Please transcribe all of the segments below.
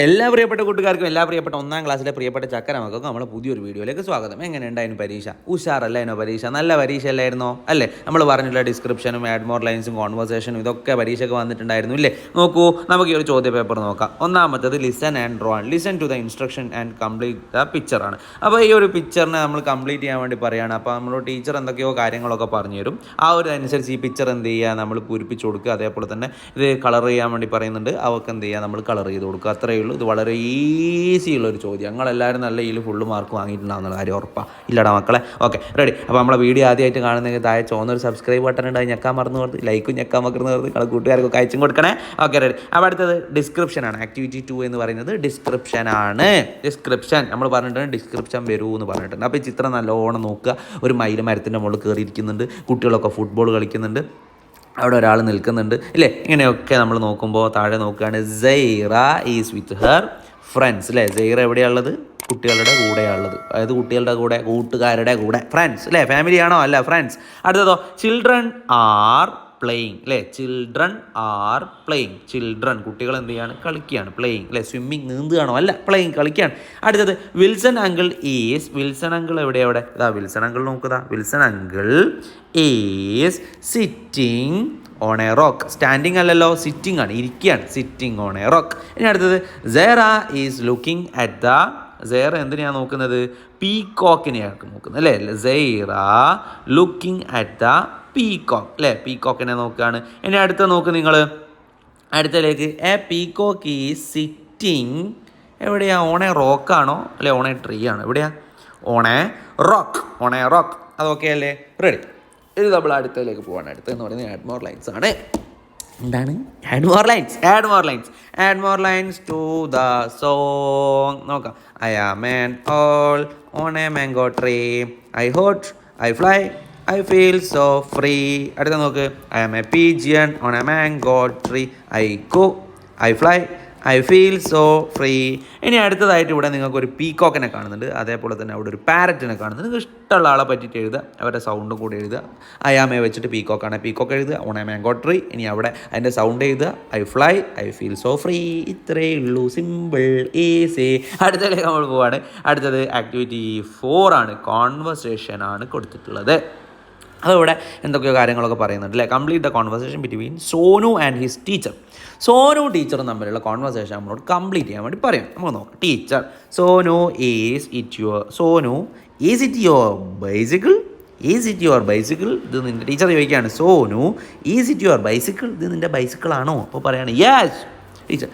എല്ലാ പ്രിയപ്പെട്ട കൂട്ടുകാർക്കും എല്ലാ പ്രിയപ്പെട്ട ഒന്നാം ക്ലാസ്സിലെ പ്രിയപ്പെട്ട ചക്കര മക്കൾക്കും പുതിയൊരു വീഡിയോയിലേക്ക് സ്വാഗതം. എങ്ങനെ ഉണ്ടായിരുന്നു പരീക്ഷ? ഉഷാറല്ലായിരുന്നോ പരീക്ഷ? നല്ല പരീക്ഷ അല്ലായിരുന്നോ അല്ലേ? നമ്മൾ പറഞ്ഞിട്ടുള്ള ഡിസ്ക്രിപ്ഷനും ആഡ്മോർ ലൈൻസും കോൺവെർസേഷനും ഇതൊക്കെ പരീക്ഷയ്ക്ക് വന്നിട്ടുണ്ടായിരുന്നു ഇല്ലേ? നോക്കൂ നമുക്ക് ഈ ഒരു ചോദ്യ പേപ്പർ നോക്കാം. ഒന്നാമത്തത് listen and draw listen to the instruction and complete the പിക്ചറാണ് അപ്പോൾ ഈ ഒരു പിക്ചറിനെ നമ്മൾ കംപ്ലീറ്റ് ചെയ്യാൻ വേണ്ടി പറയുകയാണ് അപ്പോൾ നമ്മൾ ടീച്ചർ എന്തൊക്കെയോ കാര്യങ്ങളൊക്കെ പറഞ്ഞു തരും. ആ ഒരു അനുസരിച്ച് ഈ പിക്ചർ എന്ത് ചെയ്യുക നമ്മൾ പൂരിപ്പിച്ച് കൊടുക്കുക. അതേപോലെ തന്നെ ഇത് കളർ ചെയ്യാൻ വേണ്ടി പറയുന്നുണ്ട്. അവർക്ക് എന്ത് ചെയ്യുക? നമ്മൾ കളർ ചെയ്ത് കൊടുക്കുക. അത്രയേ ഉള്ളൂ. ഇത് വളരെ ഈസി ഉള്ളൊരു ചോദ്യം. ഞങ്ങളെല്ലാവരും നല്ല ഇതിൽ ഫുള്ള് മാർക്ക് വാങ്ങിയിട്ടുണ്ടാവുന്ന കാര്യം ഉറപ്പാണ് ഇല്ലടാ മക്കളെ. ഓക്കെ റെഡി അപ്പോൾ നമ്മളെ വീഡിയോ ആദ്യമായിട്ട് കാണുന്നെങ്കിൽ താഴെ ചോന്നൊരു സബ്സ്ക്രൈബ് ബട്ടൺ ഉണ്ടായി ഞെക്കാൻ മറന്നു കൊടുത്ത് ലൈക്കും ഞെക്കാൻ മറന്നു കൊടുത്ത് നിങ്ങളെ കൂട്ടുകാർക്കൊക്കെ അയച്ചും കൊടുക്കണേ. ഓക്കെ റെഡി അപ്പോൾ അടുത്തത് ഡിസ്ക്രിപ്ഷനാണ് ആക്ടിവിറ്റി ടു എന്ന് പറയുന്നത് ഡിസ്ക്രിപ്ഷനാണ് ഡിസ്ക്രിപ്ഷൻ നമ്മൾ പറഞ്ഞിട്ടുണ്ട് ഡിസ്ക്രിപ്ഷൻ വരൂ എന്ന് പറഞ്ഞിട്ടുണ്ട്. അപ്പോൾ ഈ ചിത്രം നല്ലോണം നോക്കുക. ഒരു മയിൽ മരത്തിന്റെ മുകളിൽ കയറിയിരിക്കുന്നുണ്ട്. കുട്ടികളൊക്കെ ഫുട്ബോൾ കളിക്കുന്നുണ്ട്. അവിടെ ഒരാൾ നിൽക്കുന്നുണ്ട്. ഇല്ലേ? ഇങ്ങനെയൊക്കെ നമ്മൾ നോക്കുമ്പോൾ താഴെ നോക്കുകയാണ്. Saira is with her friends. അല്ലേ സൈറ എവിടെയാണുള്ളത്? കുട്ടികളുടെ കൂടെയാണുള്ളത്. അതായത് കുട്ടികളുടെ കൂടെ കൂട്ടുകാരുടെ കൂടെ. ഫ്രണ്ട്സ്. അല്ലേ ഫാമിലി ആണോ? അല്ല ഫ്രണ്ട്സ്. അടുത്തതോ? ചിൽഡ്രൻ ആർ പ്ലേയിങ് അല്ലേ ചിൽഡ്രൻ ആർ പ്ലേയിങ് ചിൽഡ്രൻ കുട്ടികൾ എന്ത് ചെയ്യാണ്? കളിക്കുകയാണ്. പ്ലേയിങ് അല്ലേ സ്വിമ്മിങ് നീന്തുകയാണോ? അല്ല പ്ലേയിങ് കളിക്കുകയാണ്. അടുത്തത് Wilson uncle is Wilson uncle എവിടെ എവിടെ ഇതാ വിൽസൺ അങ്കിൾ നോക്കുക Wilson uncle is sitting on a rock standing അല്ലല്ലോ സിറ്റിംഗ് ആണ്. ഇരിക്കുകയാണ്. സിറ്റിംഗ് ഓൺ എ റോക്ക് ഇനി അടുത്തത് Saira is looking at the Saira എന്തിനാണ് നോക്കുന്നത്? പീകോക്കിനെയാണ് നോക്കുന്നത് അല്ലേ Saira looking at the peacock അല്ലേ പീകോക്കിനെ നോക്കുകയാണ് ഇനി അടുത്ത നോക്ക് നിങ്ങൾ അടുത്തതിലേക്ക് എ പീകോക്ക് ഈ സിറ്റിങ് എവിടെയാ? ഓണെ റോക്കാണോ അല്ലെ ഓണെ ട്രീ ആണോ? എവിടെയാ? ഓണെ റോക്ക് ഓണെ റോക്ക് അതൊക്കെ അല്ലേ? റെഡി ഇത് നമ്മൾ അടുത്തതിലേക്ക് പോവാണ്. അടുത്തതെന്ന് പറയുന്നത് ആഡ്മോർ ലൈൻസ് ആണ്. എന്താണ്? Add more lines add more lines add more lines to the song നോക്കാം. I am an owl on a mango tree I hoot I fly I feel so free അടുത്ത നോക്ക്. I am a pigeon on a mango tree I coo I fly I feel so free ഇനി അടുത്തതായിട്ട് ഇവിടെ നിങ്ങൾക്ക് ഒരു പീക്കോക്കിനെ കാണുന്നുണ്ട്. അതേപോലെ തന്നെ അവിടെ ഒരു പാരറ്റിനെ കാണുന്നുണ്ട്. നിങ്ങൾക്ക് ഇഷ്ടമുള്ള ആളെ പറ്റിയിട്ട് എഴുതുക. അവരുടെ സൗണ്ടും കൂടി എഴുതുക. അയാമയെ വെച്ചിട്ട് പീക്കോക്കാണ് പീക്കോക്ക് എഴുതുക. എ മാംഗോ ട്രീ ഇനി അവിടെ അതിന്റെ സൗണ്ട് എഴുതുക. I fly I feel so free ഇത്രേ ഉള്ളൂ. സിമ്പിൾ ഈസി അടുത്തതിലേക്ക് നമ്മൾ പോവാണ്. അടുത്തത് ആക്ടിവിറ്റി ഫോർ ആണ്. കോൺവെർസേഷൻ ആണ് കൊടുത്തിട്ടുള്ളത്. അതിവിടെ എന്തൊക്കെയോ കാര്യങ്ങളൊക്കെ പറയുന്നുണ്ട് അല്ലേ complete the conversation between Sonu and his teacher Sonu ടീച്ചറും തമ്മിലുള്ള കോൺവെർസേഷൻ നമ്മളോട് കംപ്ലീറ്റ് ചെയ്യാൻ വേണ്ടി പറയും. നമുക്ക് നോക്കാം. Teacher Sonu is it your Sonu is it your bicycle is it your bicycle ഇത് നിന്റെ ടീച്ചർ ചോദിക്കുകയാണ്. Sonu is it your bicycle ഇത് നിന്റെ ബൈസിക്കിൾ ആണോ? അപ്പോൾ പറയാണ് yes teacher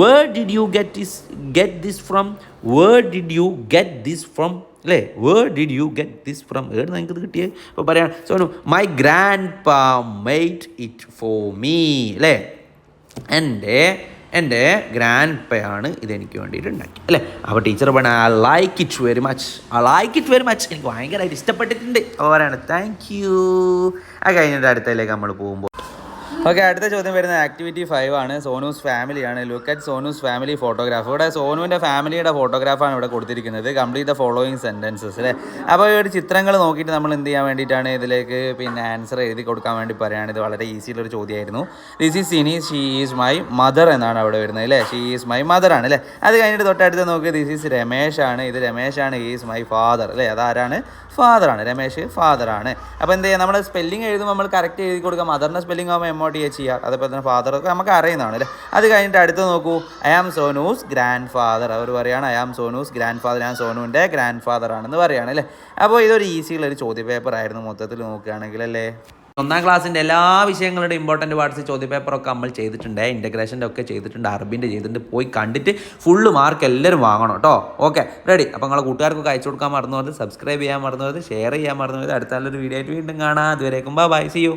where did you get this get this from where did you get this from അല്ലേ? Where did you get this from ഏട് നിങ്ങൾക്ക് ഇത് കിട്ടിയേ? അപ്പോൾ പറയാം Sonu my grandpa made it for me അല്ലേ? എന്റെ എന്റെ ഗ്രാൻഡ് പയാണ് ഇതെനിക്ക് വേണ്ടിയിട്ട് ഉണ്ടാക്കി. അല്ലേ? അപ്പോൾ ടീച്ചർ പറഞ്ഞ I like it very much I like it very much എനിക്ക് ഭയങ്കരമായിട്ട് ഇഷ്ടപ്പെട്ടിട്ടുണ്ട്. അപ്പോൾ പറയാണ് താങ്ക് യു ആ കഴിഞ്ഞിട്ട് അടുത്തതിലേക്ക് നമ്മൾ പോകുമ്പോൾ ഓക്കെ അടുത്ത ചോദ്യം വരുന്ന ആക്ടിവിറ്റി ഫൈവ് ആണ്. സോനൂസ് ഫാമിലിയാണ് look at Sonu's family photograph ഇവിടെ സോനുവിന്റെ ഫാമിലിയുടെ ഫോട്ടോഗ്രാഫാണ് ഇവിടെ കൊടുത്തിരിക്കുന്നത്. കംപ്ലീറ്റ് ദ ഫോളോയിങ് സെന്റൻസസ് അല്ലേ? അപ്പോൾ ഈ ഒരു ചിത്രങ്ങൾ നോക്കിയിട്ട് നമ്മൾ എന്ത് ചെയ്യാൻ വേണ്ടിയിട്ടാണ് ഇതിലേക്ക് പിന്നെ ആൻസർ എഴുതി കൊടുക്കാൻ വേണ്ടി പറയുകയാണ്. ഇത് വളരെ ഈസിയിലൊരു ചോദ്യമായിരുന്നു. This is Sini she is my mother എന്നാണ് അവിടെ വരുന്നത് അല്ലേ? ഷീ ഈസ് മൈ മദർ ആണ് അല്ലേ? അത് കഴിഞ്ഞിട്ട് തൊട്ടടുത്ത് നോക്കി. ദിസ് ഈസ് രമേഷ് ആണ്. ഇത് രമേഷാണ് ഈസ് മൈ ഫാദർ അല്ലേ? അതാരാണ് ഫാദറാണ് രമേഷ് ഫാദറാണ് അപ്പോൾ എന്ത് ചെയ്യുക നമ്മൾ സ്പെല്ലിംഗ് എഴുതുമ്പോൾ നമ്മൾ കറക്റ്റ് എഴുതി കൊടുക്കാം. മദറിന്റെ സ്പെല്ലിംഗ് ആകുമ്പോൾ എം ഒ ടി എച്ച് ചെയ്യുക അതേപോലെ തന്നെ ഫാദർ ഒക്കെ നമുക്ക് അറിയുന്നതാണ് അല്ലേ? അത് കഴിഞ്ഞിട്ട് അടുത്ത് നോക്കൂ. I am Sonu's grandfather അവർ പറയുകയാണ് I am Sonu's grandfather ഞാൻ സോനുവിന്റെ ഗ്രാൻഡ് ഫാദർ ആണെന്ന് പറയുകയാണ് അല്ലേ? അപ്പോൾ ഇതൊരു ഈസി ഉള്ളൊരു ചോദ്യ പേപ്പർ ആയിരുന്നു മൊത്തത്തിൽ നോക്കുകയാണെങ്കിൽ അല്ലേ? ഒന്നാം ക്ലാസ്സിന്റെ എല്ലാ വിഷയങ്ങളുടെ ഇമ്പോർട്ടന്റ് പാർട്സ് ചോദ്യ പേപ്പറൊക്കെ നമ്മൾ ചെയ്തിട്ടുണ്ട്. ഇന്റഗ്രേഷന്റെ ഒക്കെ ചെയ്തിട്ടുണ്ട്. അറബിന്റെ ചെയ്തിട്ടുണ്ട്. പോയി കണ്ടിട്ട് ഫുള്ള് മാർക്ക് എല്ലാവരും വാങ്ങണം കേട്ടോ. ഓക്കെ റെഡി അപ്പോൾ നിങ്ങളെ കൂട്ടുകാർക്കൊക്കെ അയച്ചു കൊടുക്കാൻ മറന്നു സബ്സ്ക്രൈബ് ചെയ്യാൻ മറന്നു ഷെയർ ചെയ്യാൻ മറന്നു അടുത്ത നല്ലൊരു വീഡിയോ ആയിട്ട് വീണ്ടും കാണാം. അതുവരേക്കും ബൈ സി യു